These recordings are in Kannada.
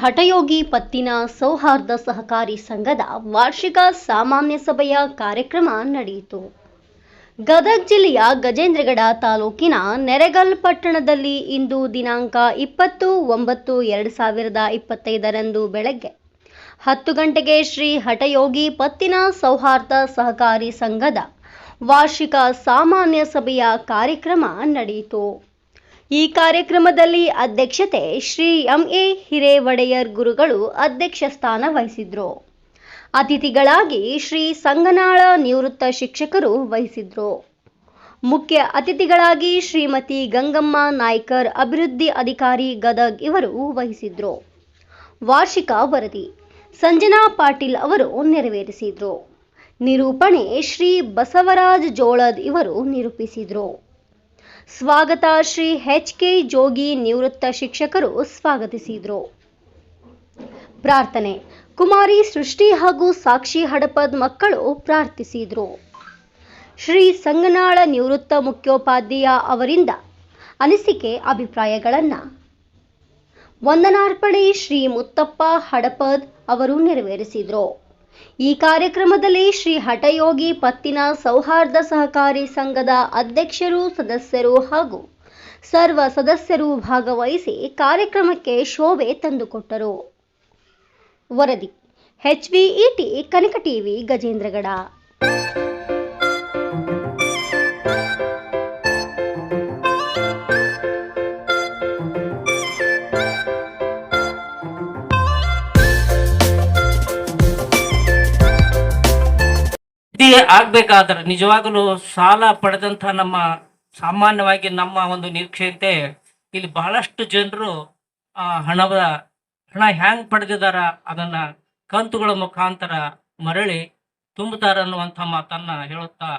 ಹಠಯೋಗಿ ಪತ್ತಿನ ಸೌಹಾರ್ದ ಸಹಕಾರಿ ಸಂಘದ ವಾರ್ಷಿಕ ಸಾಮಾನ್ಯ ಸಭೆಯ ಕಾರ್ಯಕ್ರಮ ನಡೆಯಿತು. ಗದಗ ಜಿಲ್ಲೆಯ ಗಜೇಂದ್ರಗಡ ತಾಲೂಕಿನ ನೆರೆಗಲ್ ಪಟ್ಟಣದಲ್ಲಿ ಇಂದು ದಿನಾಂಕ ಇಪ್ಪತ್ತು ಒಂಬತ್ತು ಎರಡು ಸಾವಿರದ ಇಪ್ಪತ್ತೈದರಂದು ಬೆಳಗ್ಗೆ ಹತ್ತು ಗಂಟೆಗೆ ಶ್ರೀ ಹಠಯೋಗಿ ಪತ್ತಿನ ಸೌಹಾರ್ದ ಸಹಕಾರಿ ಸಂಘದ ವಾರ್ಷಿಕ ಸಾಮಾನ್ಯ ಸಭೆಯ ಕಾರ್ಯಕ್ರಮ ನಡೆಯಿತು. ಈ ಕಾರ್ಯಕ್ರಮದಲ್ಲಿ ಅಧ್ಯಕ್ಷತೆ ಶ್ರೀ ಎಂ ಎ ಹಿರೇವಡೆಯರ್ ಗುರುಗಳು ಅಧ್ಯಕ್ಷ ಸ್ಥಾನ ವಹಿಸಿದ್ರು. ಅತಿಥಿಗಳಾಗಿ ಶ್ರೀ ಸಂಗನಾಳ ನಿವೃತ್ತ ಶಿಕ್ಷಕರು ವಹಿಸಿದ್ರು. ಮುಖ್ಯ ಅತಿಥಿಗಳಾಗಿ ಶ್ರೀಮತಿ ಗಂಗಮ್ಮ ನಾಯ್ಕರ್ ಅಭಿವೃದ್ಧಿ ಅಧಿಕಾರಿ ಗದಗ್ ಇವರು ವಹಿಸಿದ್ರು. ವಾರ್ಷಿಕ ವರದಿ ಸಂಜನಾ ಪಾಟೀಲ್ ಅವರು ನೆರವೇರಿಸಿದ್ರು. ನಿರೂಪಣೆ ಶ್ರೀ ಬಸವರಾಜ್ ಜೋಳದ್ ಇವರು ನಿರೂಪಿಸಿದ್ರು. ಸ್ವಾಗತ ಶ್ರೀ ಎಚ್ ಕೆ ಜೋಗಿ ನಿವೃತ್ತ ಶಿಕ್ಷಕರು ಸ್ವಾಗತಿಸಿದರು. ಪ್ರಾರ್ಥನೆ, ಕುಮಾರಿ ಸೃಷ್ಟಿ ಹಾಗೂ ಸಾಕ್ಷಿ ಹಡಪದ್ ಮಕ್ಕಳು ಪ್ರಾರ್ಥಿಸಿದರು. ಶ್ರೀ ಸಂಗನಾಳ ನಿವೃತ್ತ ಮುಖ್ಯೋಪಾಧ್ಯಾಯ ಅವರಿಂದ ಅನಿಸಿಕೆ ಅಭಿಪ್ರಾಯಗಳನ್ನು ವಂದನಾರ್ಪಣೆ ಶ್ರೀ ಮುತ್ತಪ್ಪ ಹಡಪದ್ ಅವರು ನೆರವೇರಿಸಿದರು. ಈ ಕಾರ್ಯಕ್ರಮದಲ್ಲಿ ಶ್ರೀ ಹಠಯೋಗಿ ಪತ್ತಿನ ಸೌಹಾರ್ದ ಸಹಕಾರಿ ಸಂಘದ ಅಧ್ಯಕ್ಷರು, ಸದಸ್ಯರು ಹಾಗೂ ಸರ್ವ ಸದಸ್ಯರು ಭಾಗವಹಿಸಿ ಕಾರ್ಯಕ್ರಮಕ್ಕೆ ಶೋಭೆ ತಂದುಕೊಟ್ಟರು. ವರದಿ ಎಚ್ ಬಿಇಟಿ ಕನಕ ಟಿವಿ ಗಜೇಂದ್ರಗಡ ಆಗ್ಬೇಕಾದ್ರೆ ನಿಜವಾಗಲೂ ಸಾಲ ಪಡೆದಂತ ನಮ್ಮ ಸಾಮಾನ್ಯವಾಗಿ ನಮ್ಮ ಒಂದು ನಿರೀಕ್ಷೆಯಂತೆ ಇಲ್ಲಿ ಬಹಳಷ್ಟು ಜನರು ಆ ಹಣದ ಹಣ ಹ್ಯಾಂಗ್ ಪಡೆದಿದಾರ ಅದನ್ನ ಕಂತುಗಳ ಮುಖಾಂತರ ಮರಳಿ ತುಂಬುತ್ತಾರ ಅನ್ನುವಂಥ ಮಾತನ್ನ ಹೇಳುತ್ತಾ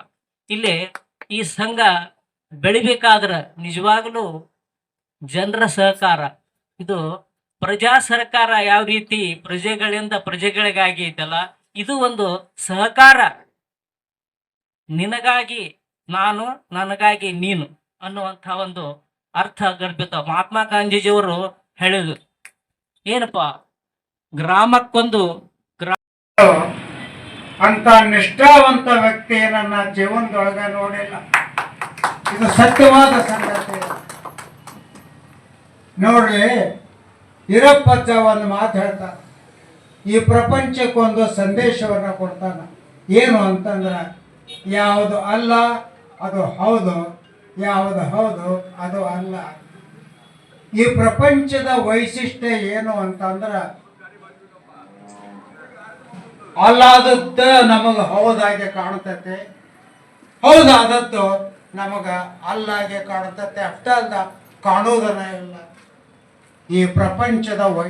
ಇಲ್ಲಿ ಈ ಸಂಘ ಬೆಳಿಬೇಕಾದ್ರೆ ನಿಜವಾಗಲೂ ಜನರ ಸಹಕಾರ. ಇದು ಪ್ರಜಾ ಸರ್ಕಾರ ಯಾವ ರೀತಿ ಪ್ರಜೆಗಳಿಂದ ಪ್ರಜೆಗಳಿಗಾಗಿ ಇದೆಲ್ಲ, ಇದು ಒಂದು ಸಹಕಾರ. ನಿನಗಾಗಿ ನಾನು, ನನಗಾಗಿ ನೀನು ಅನ್ನುವಂಥ ಒಂದು ಅರ್ಥ ಗರ್ಭಿತ ಮಹಾತ್ಮ ಗಾಂಧೀಜಿಯವರು ಹೇಳಿದ್ರು. ಏನಪ್ಪ? ಗ್ರಾಮಕ್ಕೊಂದು ಅಂತ ನಿಷ್ಠಾವಂತ ವ್ಯಕ್ತಿ ನನ್ನ ಜೀವನದೊಳಗೆ ನೋಡಿಲ್ಲ. ಇದು ಸತ್ಯವಾದ ಸಂಗತಿ. ನೋಡ್ರಿ ಹಿರಪ್ಪಜ್ಜ ಒಂದು ಮಾತು ಹೇಳ್ತಾನೆ. ಈ ಪ್ರಪಂಚಕ್ಕೊಂದು ಸಂದೇಶವನ್ನು ಕೊಡ್ತಾನೆ. ಏನು ಅಂತಂದ್ರೆ ಯಾವುದು ಅಲ್ಲ, ಅದು ಹೌದು. ಯಾವುದು ಹೌದು, ಅದು ಅಲ್ಲ. ಈ ಪ್ರಪಂಚದ ವೈಶಿಷ್ಟ್ಯ ಏನು ಅಂತಂದ್ರೆ, ಅಲ್ಲಾದದ್ದು ನಮಗೆ ಹೌದಾಗೆ ಕಾಣ್ತತೆ. ಹೌದಾದದ್ದು ನಮಗೆ ಅಲ್ಲಾಗೆ ಕಾಣ್ತತೆ. ಅಷ್ಟೇ ಅಲ್ಲ ಕಾಣುವುದನ್ನ ಇಲ್ಲ. ಈ ಪ್ರಪಂಚದ ವೈ